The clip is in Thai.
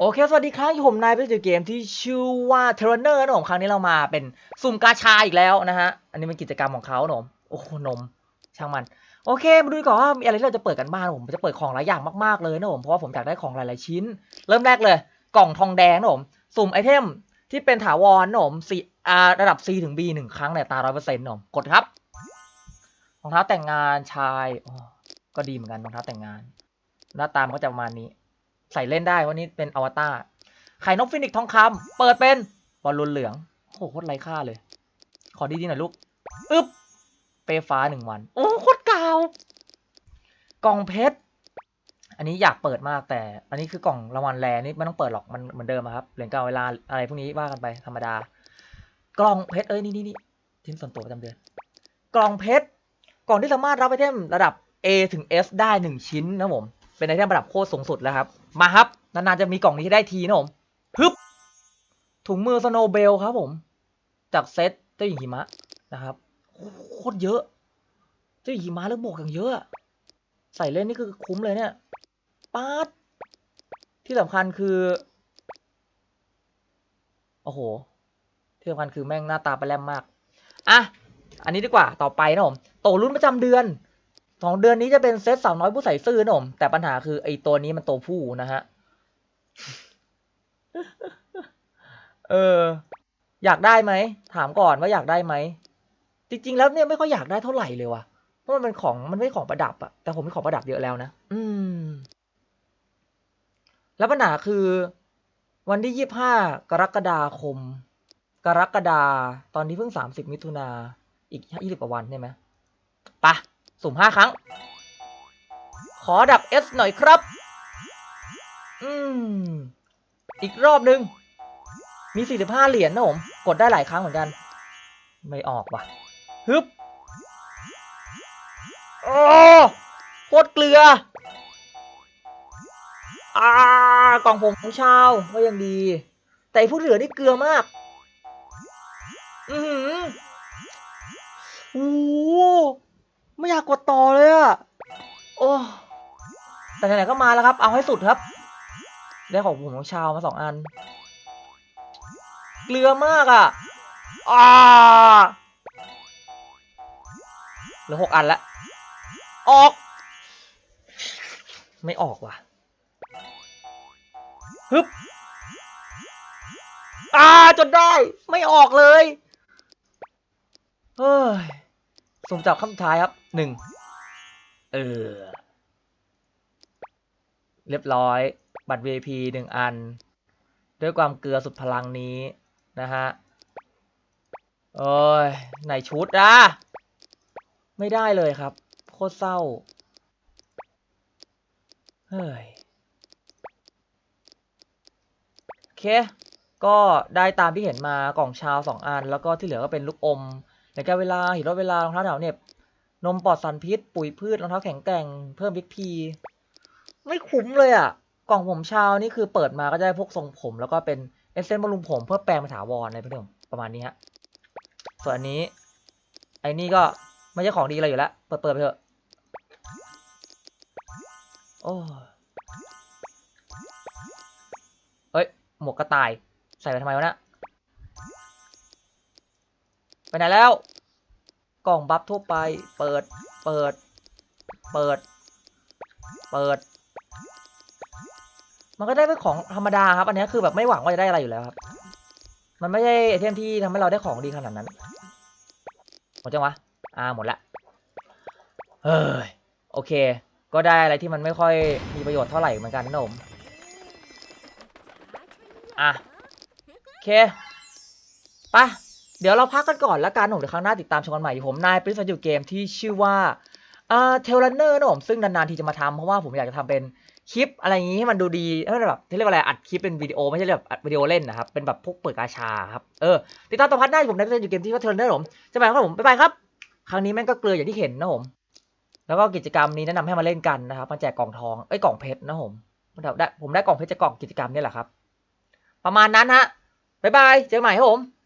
โอเค สวัสดีครับอยู่ผมนายเป็นเกมที่ชื่อว่า t e r r a n e r นะผมครั้งนี้เรามาเป็นสุ่มกาชาอีกแล้วนะฮะ อันนี้เป็นกิจกรรมของเขานม โอ้โหนม ช่างมัน โอเค มาดูก่อนว่ามีอะไรที่เราจะเปิดกันบ้างผมจะเปิดของหลายอย่างมากๆเลยนะผม เพราะว่าผมอยากได้ของหลายๆชิ้น เริ่มแรกเลย กล่องทองแดงนะผม สุ่มไอเทมที่เป็นถาวรนะผมสี่อ่าระดับ C ถึง B หนึ่งครั้งเนี่ยตาร้อยเปอร์เซ็นต์นะผมกดครับ รองเท้าแต่งงานชายก็ดีเหมือนกันรองเท้าแต่งงาน หน้าตามนก็จะประมาณนี้ ใส่เล่นได้เพราะนี่เป็นอวตารไข่นกฟินิกซ์ทองคำเปิดเป็นบอลลูนเหลืองโอ้โหโคตรไร้ค่าเลย ขอดีๆหน่อยลูกอึ๊บเปฟ้าหนึ่งวัน โอ้โคตรเก่ากล่องเพชรอันนี้อยากเปิดมากแต่ อันนี้คือกล่องรางวัลแรนี่ไม่ต้องเปิดหรอกมันเหมือนเดิมครับเหรียญเก่าเวลาอะไรพวกนี้ว่ากันไปธรรมดา กล่องเพชรเอ้ยนี่นี่นี่ชิ้นส่วนตัวประจำเดือน กล่องเพชรกล่องที่สามารถรับไอเทมระดับ A ถึง S ได้หนึ่งชิ้นนะผม เป็นไอเทมระดับโคตรสูงสุดแล้วครับ มาครับ นานๆจะมีกล่องนี้ให้ได้ทีนะผมฮึบถุงมือสโนเบลครับผม จากเซตเจ้าหญิงหิมะนะครับโคตรเยอะ เจ้าหญิงหิมะแล้วบวกอย่างเยอะอะ ใส่เล่นนี่คือคุ้มเลยเนี่ยป๊าดที่สำคัญคือ โอ้โห ที่สำคัญคือแม่งหน้าตาไปแลมมาก อะ อันนี้ดีกว่าต่อไปนะผมโตรุ่นประจำเดือน สองเดือนนี้จะเป็นเซตสาวน้อยผู้ใส่ซื่อนะผมแต่ปัญหาคือไอตัวนี้มันโตวผู้นะฮะ เออ อยากได้ไหม ถามก่อนว่าอยากได้ไหม จริง ๆ แล้วเนี่ยไม่ค่อยอยากได้เท่าไหร่เลยว่ะ เพราะมันเป็นของมันไม่ของประดับอะแต่ผมมีของประดับเยอะแล้วนะ อืม แล้วปัญหาคือ วันที่ยี่ห้ากรกฎาคม กรกฎาตอนนี้เพิ่งสามสิบมิถุนาอีกยี่สิบกว่าวันใช่ไหม สุ่มห้าครั้ง ขอดับเอสหน่อยครับ อืม อีกรอบนึง มี 45 เหรียญนะผม กดได้หลายครั้งเหมือนกัน ไม่ออกว่ะ ฮึบ โอ้โคตรเกลือ อ่ากล่องผมของชาวก็ยังดี แต่ไอ้พวกเหลือนี่เกลือมาก อือหือโอ้ ไม่อยากกดต่อเลยอะโอ้แต่ไหนๆก็มาแล้วครับ เอาให้สุดครับ ได้ของผมของชาวมาสองอัน เกลือมากอะอ่าเหลือหกอันละออก ไม่ออกว่ะฮึบอ่าจนได้ ไม่ออกเลย เฮ้ย สุ่มจับคำท้ายครับหนึ่งเออ เรียบร้อย บัตร VIP หนึ่งอัน ด้วยความเกลือสุดพลังนี้นะฮะโอ้ยไหนชุดอะไม่ได้เลยครับ โคตรเศร้า เฮ้ย โอเค ก็ได้ตามที่เห็นมากล่องชาวสองอัน แล้วก็ที่เหลือก็เป็นลูกอม ในการเวลาหินรถเวลารองเท้าแถวเหน็บนมปลอดสารพิษ ปุ๋ยพืชรองเท้าแข็งแกร่งเพิ่มบิ๊กพี ไม่คุ้มเลยอะ กล่องผมชาวนี่คือเปิดมาก็จะได้พวกทรงผม แล้วก็เป็นเอเซนบำรุงผมเพื่อแปลงเป็นถาวรในเพื่อนประมาณนี้ฮะส่วนอันนี้ ไอ้นี่ก็ไม่ใช่ของดีอะไรอยู่แล้ว เปิดเปิดไปเถอะโอ้เอ้ย หมวกกระต่าย ใส่ไปทำไมวะเนะ ไปไหนแล้ว กล่องบัฟทั่วไป เปิด เปิด เปิด เปิด มันก็ได้เป็นของธรรมดาครับ อันนี้คือแบบไม่หวังว่าจะได้อะไรอยู่แล้วครับ มันไม่ใช่ไอเทมที่ทำให้เราได้ของดีขนาดนั้น หมดจังวะ อ่า หมดละ เฮ้ย โอเค ก็ได้อะไรที่มันไม่ค่อยมีประโยชน์เท่าไหร่เหมือนกันนะผมอะ โอเค ไปะ เดี๋ยวเราพักกันก่อนแล้วกันผมเดี๋ยวครั้งหน้าติดตามชมกันใหม่ผมนายปริศนาอยู่เกมที่ชื่อว่าอ่าเทเลเนอร์นะผมซึ่งนานๆทีจะมาทำเพราะว่าผมอยากจะทำเป็นคลิปอะไรอย่างนี้ให้มันดูดีให้มันแบบที่เรียกว่าอะไรอัดคลิปเป็นวิดีโอไม่ใช่แบบอัดวิดีโอเล่นนะครับ เป็นแบบพวกเปิดกาชาครับ เออ ติดตามต่อพัดได้ผมนายปริศนาอยู่เกมที่ว่าเทเลเนอร์ผมจะไปครับผมบ๊ายบายครับ ครั้งนี้แม่งก็เกลืออย่างที่เห็นนะผม แล้วก็กิจกรรมนี้แนะนำให้มาเล่นกันนะครับมาแจกกล่องทองเอ้ยกล่องเพชรนะผมได้ผมได้กล่องเพชรจากกล่องกิจกรรมนี่แหละครับ ประมาณนั้นฮะบ๊ายบายเจอกันใหม่ครับผม